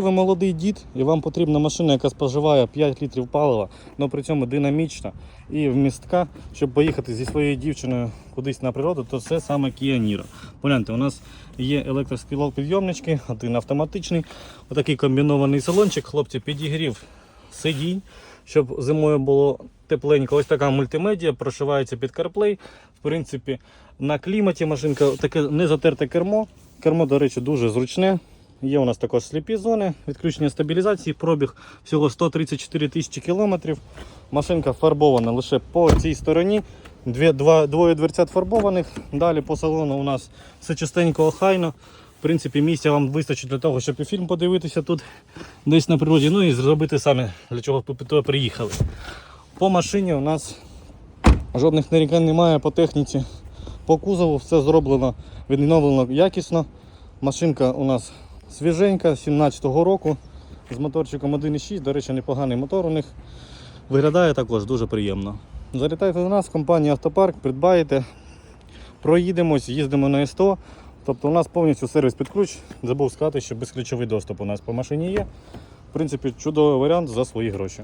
Ви молодий дід, і вам потрібна машина, яка споживає 5 літрів палива, але при цьому динамічна і вмістка, щоб поїхати зі своєю дівчиною кудись на природу, то це саме Kia Niro. Погляньте, у нас є електроскілопідйомнички, один автоматичний, отакий комбінований салончик. Хлопці підігрів сидінь, щоб зимою було тепленько. Ось така мультимедіа, прошивається під CarPlay. В принципі, на кліматі машинка таке незатерте кермо. Кермо, до речі, дуже зручне. Є у нас також сліпі зони, відключення стабілізації, пробіг всього 134 тисячі кілометрів. Машинка фарбована лише по цій стороні. Дві, два, двоє дверцят фарбованих. Далі по салону у нас все чистенько охайно. В принципі, місця вам вистачить для того, щоб і фільм подивитися тут десь на природі. Ну і зробити самі, для чого ви приїхали. По машині у нас жодних нарікань немає по техніці. По кузову все зроблено, відновлено якісно. Машинка у нас свіженька, 17-го року з моторчиком 1.6. До речі, непоганий мотор у них. Виглядає також дуже приємно. Залітайте до нас, компанія Автопарк, придбаєте, проїдемось, їздимо на СТО. Тобто у нас повністю сервіс під ключ. Забув сказати, що безключовий доступ у нас по машині є. В принципі, чудовий варіант за свої гроші.